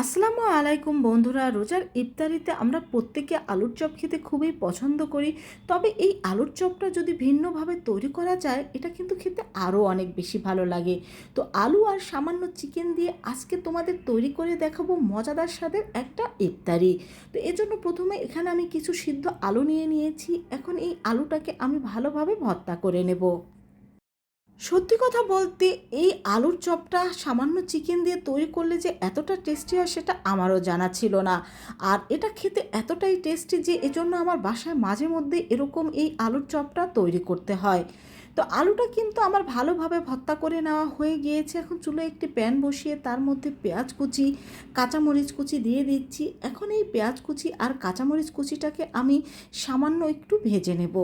আসসালামু আলাইকুম বন্ধুরা, রোজার ইফতারিতে আমরা প্রত্যেকে আলুর চপ খেতে খুবই পছন্দ করি। তবে এই আলুর চপটা যদি ভিন্নভাবে তৈরি করা যায়, এটা কিন্তু খেতে আরও অনেক বেশি ভালো লাগে। তো আলু আর সামান্য চিকেন দিয়ে আজকে তোমাদের তৈরি করে দেখাবো মজাদার স্বাদের একটা ইফতারি। তো এজন্য প্রথমে এখানে আমি কিছু সিদ্ধ আলু নিয়ে নিয়েছি। এখন এই আলুটাকে আমি ভালোভাবে ভর্তা করে নেব। সত্যি কথা বলতে, এই আলুর চপটা সামান্য চিকেন দিয়ে তৈরি করলে যে এতটা টেস্টি হয় সেটা আমারও জানা ছিল না। আর এটা খেতে এতটাই টেস্টি যে এজন্য আমার বাসায় মাঝে মধ্যে এরকম এই আলুর চপটা তৈরি করতে হয়। তো আলুটা কিন্তু আমার ভালোভাবে ভর্তা করে নেওয়া হয়ে গিয়েছে। এখন চুলো একটি প্যান বসিয়ে তার মধ্যে পেঁয়াজ কুচি, কাঁচামরিচ কুচি দিয়ে দিচ্ছি। এখন এই পেঁয়াজ কুচি আর কাঁচামরিচ কুচিটাকে আমি সামান্য একটু ভেজে নেব।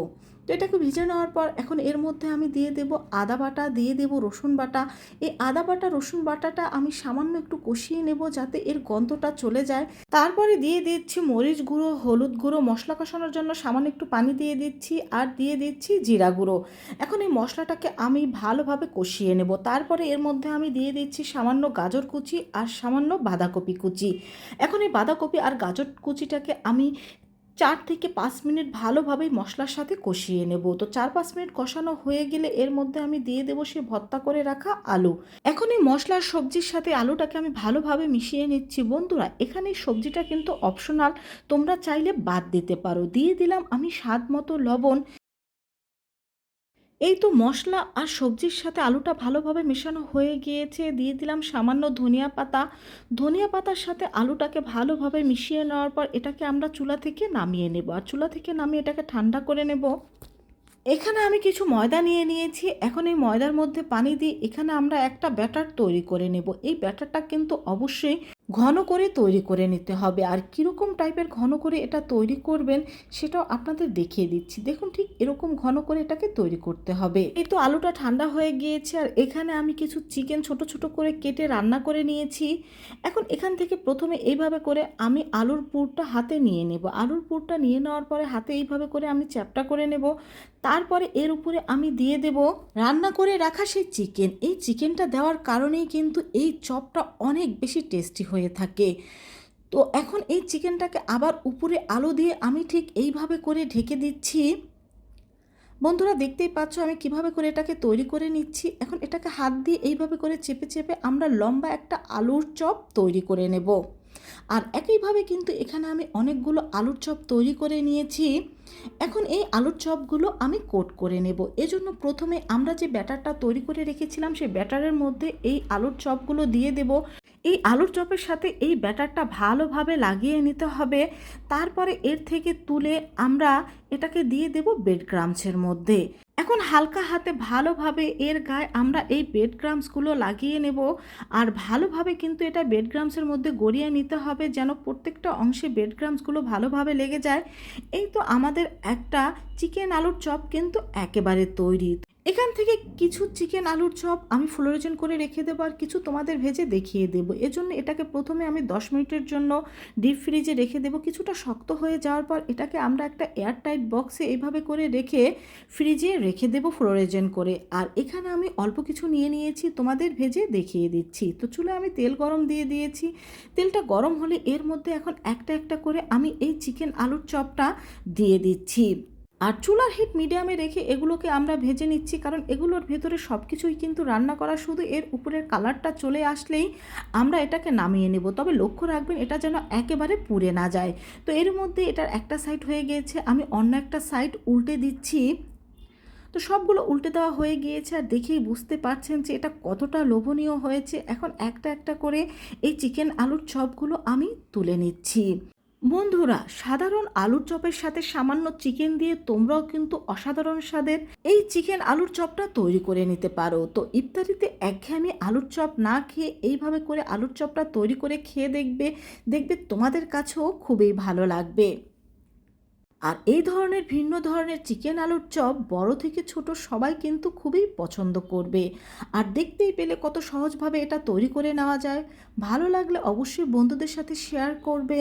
তো এটাকে ভিজে নেওয়ার পর এখন এর মধ্যে আমি দিয়ে দেব আদা বাটা, দিয়ে দেব রসুন বাটা। এই আদা বাটা, রসুন বাটাটা আমি সামান্য একটু কষিয়ে নেব যাতে এর গন্ধটা চলে যায়। তারপরে দিয়ে দিচ্ছি মরিচ গুঁড়ো, হলুদ গুঁড়ো, মশলা কষানোর জন্য সামান্য একটু পানি দিয়ে দিচ্ছি আর দিয়ে দিচ্ছি জিরা গুঁড়ো। এখন এই মশলাটাকে আমি ভালোভাবে কষিয়ে নেব। তারপরে এর মধ্যে আমি দিয়ে দিচ্ছি সামান্য গাজর কুচি আর সামান্য বাঁধাকপি কুচি। এখন এই বাঁধাকপি আর গাজর কুচিটাকে আমি চার থেকে পাঁচ মিনিট ভালোভাবেই মশলার সাথে কষিয়ে নেব। তো চার পাঁচ মিনিট কষানো হয়ে গেলে এর মধ্যে আমি দিয়ে দেবো সে ভর্তা করে রাখা আলু। এখন এই মশলার সবজির সাথে আলুটাকে আমি ভালোভাবে মিশিয়ে নিচ্ছি। বন্ধুরা, এখানে সবজিটা কিন্তু অপশনাল তোমরা চাইলে বাদ দিতে পারো। দিয়ে দিলাম আমি স্বাদ মতো লবণ। এই তো মশলা আর সবজির সাথে আলুটা ভালোভাবে মেশানো হয়ে গিয়েছে। দিয়ে দিলাম সামান্য ধনিয়া পাতা। ধনিয়া পাতার সাথে আলুটাকে ভালোভাবে মিশিয়ে নেওয়ার পর এটাকে আমরা চুলা থেকে নামিয়ে নেব। আর চুলা থেকে নামিয়ে এটাকে ঠান্ডা করে নেব। এখানে আমি কিছু ময়দা নিয়ে নিয়েছি। এখন এই ময়দার মধ্যে পানি দিয়ে এখানে আমরা একটা ব্যাটার তৈরি করে নেব। এই ব্যাটারটা কিন্তু অবশ্যই ঘন করে তৈরি করে নিতে হবে। আর কীরকম টাইপের ঘন করে এটা তৈরি করবেন সেটাও আপনাদের দেখিয়ে দিচ্ছি। দেখুন ঠিক এরকম ঘন করে এটাকে তৈরি করতে হবে। এই তো আলুটা ঠান্ডা হয়ে গিয়েছে আর এখানে আমি কিছু চিকেন ছোট ছোট করে কেটে রান্না করে নিয়েছি। এখন এখান থেকে প্রথমে এইভাবে করে আমি আলুর পুরটা হাতে নিয়ে নেব। আলুর পুরটা নিয়ে নেওয়ার পরে হাতে এইভাবে করে আমি চ্যাপটা করে নেব। তারপরে এর উপরে আমি দিয়ে দেব রান্না করে রাখা সেই চিকেন। এই চিকেনটা দেওয়ার কারণেই কিন্তু এই চপটা অনেক বেশি টেস্টি হয়ে থাকে। তো এখন এই চিকেনটাকে আবার উপরে আলো দিয়ে আমি ঠিক এইভাবে করে ঢেকে দিচ্ছি। বন্ধুরা দেখতেই পাচ্ছ আমি কীভাবে করে এটাকে তৈরি করে নিচ্ছি। এখন এটাকে হাত দিয়ে এইভাবে করে চেপে চেপে আমরা লম্বা একটা আলুর চপ তৈরি করে নেব। আর একইভাবে কিন্তু এখানে আমি অনেকগুলো আলুর চপ তৈরি করে নিয়েছি। এখন এই আলুর চপগুলো আমি কোট করে নেব। এজন্য প্রথমে আমরা যে ব্যাটারটা তৈরি করে রেখেছিলাম, সেই ব্যাটারের মধ্যে এই আলুর চপগুলো দিয়ে দেব। এই আলুর চপের সাথে এই ব্যাটারটা ভালোভাবে লাগিয়ে নিতে হবে। তারপরে এর থেকে তুলে আমরা এটাকে দিয়ে দেব বেড গ্রামসের মধ্যে। এখন হালকা হাতে ভালোভাবে এর গায়ে আমরা এই বেড গ্রামসগুলো লাগিয়ে নেব। আর ভালোভাবে কিন্তু এটা বেড গ্রামসের মধ্যে গড়িয়ে নিতে হবে যেন প্রত্যেকটা অংশে বেড গ্রামসগুলো ভালোভাবে লেগে যায়। এই তো আমাদের একটা চিকেন আলুর চপ কিন্তু একেবারে তৈরি। এখান থেকে কিছু চিকেন আলুর চপ আমি ফ্লোরেজন করে রেখে দেবো আর কিছু তোমাদের ভেজে দেখিয়ে দেবো। এজন্য এটাকে প্রথমে আমি দশ মিনিটের জন্য ডিপ ফ্রিজে রেখে দেবো। কিছুটা শক্ত হয়ে যাওয়ার পর এটাকে আমরা একটা এয়ার টাইট বক্সে এইভাবে করে রেখে ফ্রিজে রেখে দেবো ফ্লোরেজেন করে। আর এখানে আমি অল্প কিছু নিয়ে নিয়েছি, তোমাদের ভেজে দেখিয়ে দিচ্ছি। তো চুলে আমি তেল গরম দিয়ে দিয়েছি। তেলটা গরম হলে এর মধ্যে এখন একটা একটা করে আমি এই চিকেন আলুর চপটা দিয়ে দিচ্ছি। আর চুলার হিট মিডিয়ামে রেখে এগুলোকে আমরা ভেজে নিচ্ছি, কারণ এগুলোর ভেতরে সব কিছুই কিন্তু রান্না করা শুধু এর উপরের কালারটা চলে আসলেই আমরা এটাকে নামিয়ে নেব। তবে লক্ষ্য রাখবেন এটা যেন একেবারে পুড়ে না যায়। তো এর মধ্যে এটার একটা সাইড হয়ে গিয়েছে, আমি অন্য একটা সাইড উল্টে দিচ্ছি। তো সবগুলো উল্টে দেওয়া হয়ে গিয়েছে আর দেখেই বুঝতে পারছেন যে এটা কতটা লোভনীয় হয়েছে। এখন একটা একটা করে এই চিকেন আলুর চপগুলো আমি তুলে নিচ্ছি। বন্ধুরা, সাধারণ আলুর চপের সাথে সামান্য চিকেন দিয়ে তোমরাও কিন্তু অসাধারণ স্বাদের এই চিকেন আলুর চপটা তৈরি করে নিতে পারো। তো ইফতারিতে একঘেয়েমি আলুর চপ না খেয়ে এইভাবে করে আলুর চপটা তৈরি করে খেয়ে দেখবে দেখবে তোমাদের কাছেও খুবই ভালো লাগবে। আর এই ধরনের ভিন্ন ধরনের চিকেন আলুর চপ বড় থেকে ছোট সবাই কিন্তু খুবই পছন্দ করবে। আর দেখতেই পেলে কত সহজভাবে এটা তৈরি করে নেওয়া যায়। ভালো লাগলে অবশ্যই বন্ধুদের সাথে শেয়ার করবে।